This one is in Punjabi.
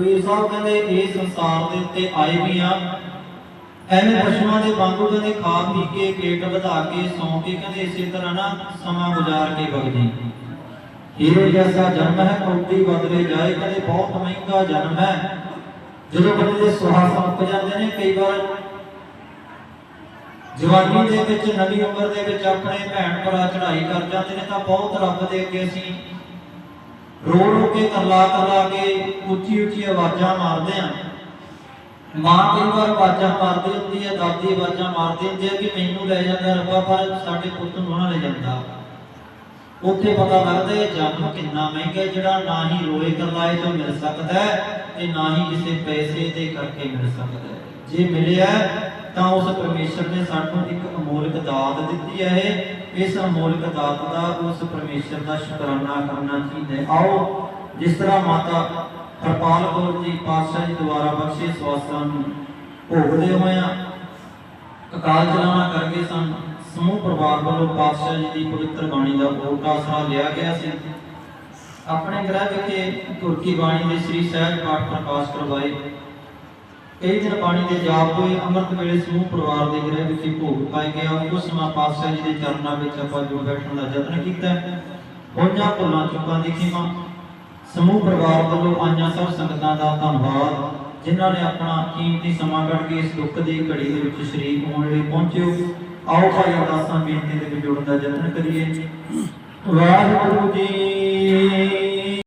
ਕਬੀਰ ਸਾਹਿਬ ਕਹਿੰਦੇ ਇਹ ਸੰਸਾਰ ਦੇ ਉੱਤੇ ਆਏ ਵੀ ਆ। ਐਵੇਂ ਪਸ਼ੂਆਂ ਦੇ ਵਾਂਗੂ ਕਹਿੰਦੇ ਖਾ ਪੀ ਕੇ ਪੇਟ ਵਧਾ ਕੇ ਸੌਂ ਕੇ ਕਹਿੰਦੇ ਇਸੇ ਤਰ੍ਹਾਂ ਨਾ ਸਮਾਂ ਗੁਜ਼ਾਰ ਕੇ ਵਗ ਜੀ ਹੀਰੋ ਜੈਸਾ ਜਨਮ ਹੈ, ਕੌਡੀ ਬਦਲੇ ਜਾਏ, ਕਹਿੰਦੇ ਬਹੁਤ ਮਹਿੰਗਾ ਜਨਮ ਹੈ। ਜਦੋਂ ਬੰਦੇ ਦੇ ਸੁਹਾਸ ਮੁੱਕ ਜਾਂਦੇ ਨੇ ਕਈ ਵਾਰ। ਜਵਾਨੀ ਦੇ ਵਿੱਚ, ਨਵੀਂ ਉਮਰ ਦੇ ਵਿੱਚ ਆਪਣੇ ਭੈਣ ਭਰਾ ਚੜ੍ਹਾਈ ਕਰ ਜਾਂਦੇ ਨੇ ਤਾਂ ਬਹੁਤ ਰੱਬ ਦੇ ਅੱਗੇ ਅਸੀਂ ਰੋ ਰੋ ਕੇ ਕਰਲਾ ਕਰਲਾ ਕੇ ਉੱਚੀ ਉੱਚੀ ਆਵਾਜ਼ਾਂ ਮਾਰਦੇ ਆ ਮਾਂ ਕਈ ਵਾਰ ਆਵਾਜ਼ਾਂ ਮਾਰਦੀ ਹੁੰਦੀ ਹੈ, ਦਾਦੀ ਆਵਾਜ਼ਾਂ ਮਾਰਦੀ ਹੁੰਦੀ ਹੈ ਕਿ ਮੈਨੂੰ ਲੈ ਜਾਂਦਾ ਰੱਬਾ, ਪਰ ਸਾਡੇ ਪੁੱਤ ਨੂੰ ਨਾ ਲੈ ਜਾਂਦਾ। ਉੱਥੇ ਪਤਾ ਲੱਗਦਾ ਹੈ ਜਨਮ ਕਿੰਨਾ ਮਹਿੰਗਾ ਜਿਹੜਾ ਨਾ ਹੀ ਰੋਏ ਕਰਲਾਏ ਤੋਂ ਮਿਲ ਸਕਦਾ ਤੇ ਨਾ ਹੀ ਕਿਸੇ ਪੈਸੇ ਦੇ ਕਰਕੇ ਮਿਲ ਸਕਦਾ ਜੇ ਮਿਲਿਆ ਤਾਂ ਉਸ ਪਰਮੇਸ਼ਰ ਨੇ ਸਾਨੂੰ ਇੱਕ ਅਮੋਲਕ ਦਾਤ ਦਿੱਤੀ ਹੈ ਇਸ ਅਮੋਲਕ ਦਾਤ ਦਾ, ਉਸ ਪਰਮੇਸ਼ਰ ਦਾ ਸ਼ੁਕਰਾਨਾ ਕਰਨਾ ਚਾਹੀਦਾ ਆਓ, ਜਿਸ ਤਰ੍ਹਾਂ ਮਾਤਾ ਹਰਪਾਲ ਕੌਰ ਜੀ ਪਾਤਸ਼ਾਹ ਜੀ ਦੁਆਰਾ ਬਖਸ਼ੇ ਸਵਾਸਾਂ ਨੂੰ ਭੋਗਦੇ ਹੋਇਆਂ ਅਕਾਲ ਚਲਾਣਾ ਕਰਕੇ ਸਨ, ਸਮੂਹ ਪਰਿਵਾਰ ਵੱਲੋਂ ਪਾਤਸ਼ਾਹ ਜੀ ਦੀ ਪਵਿੱਤਰ ਬਾਣੀ ਦਾ ਓਟ ਆਸਰਾ ਲਿਆ ਗਿਆ ਸੀ। ਆਪਣੇ ਗ੍ਰਹਿ ਵਿਖੇ ਤੁਰਕੀ ਬਾਣੀ ਦੇ ਸ੍ਰੀ ਸਹਿਜ ਪਾਠ ਪ੍ਰਕਾਸ਼ ਕਰਵਾਏ। ਕਈ ਦਿਨ ਬਾਣੀ ਦੇ ਜਾਪ ਹੋਏ, ਅੰਮ੍ਰਿਤ ਵੇਲੇ ਸਮੂਹ ਪਰਿਵਾਰ ਦੇ ਗ੍ਰਹਿ ਵਿਖੇ ਭੋਗ ਪਾਏ ਗਿਆ ਉਸ ਸਮਾਂ ਪਾਤਸ਼ਾਹ ਜੀ ਦੇ ਚਰਨਾਂ ਵਿੱਚ ਆਪਾਂ ਜੋ ਬੈਠਣ ਦਾ ਯਤਨ ਕੀਤਾ ਹੋਈਆਂ ਭੁੱਲਾਂ ਚੁੱਕਾਂ ਦੀ ਖਿਮਾ ਸਮੂਹ ਪਰਿਵਾਰ ਵੱਲੋਂ ਆਈਆਂ ਸਭ ਸੰਗਤਾਂ ਦਾ ਧੰਨਵਾਦ, ਜਿਨ੍ਹਾਂ ਨੇ ਆਪਣਾ ਕੀਮਤੀ ਸਮਾਂ ਕੱਢ ਕੇ ਇਸ ਦੁੱਖ ਦੀ ਘੜੀ ਦੇ ਵਿੱਚ ਸ਼ਰੀਕ ਹੋਣ ਲਈ ਪਹੁੰਚਿਓ ਆਓ ਭਾਈ ਅਰਦਾਸਾਂ ਬੇਨਤੀ ਦੇ ਵਿੱਚ ਜੁੜਨ ਦਾ ਯਤਨ ਕਰੀਏ। ਵਾਹਿਗੁਰੂ ਜੀ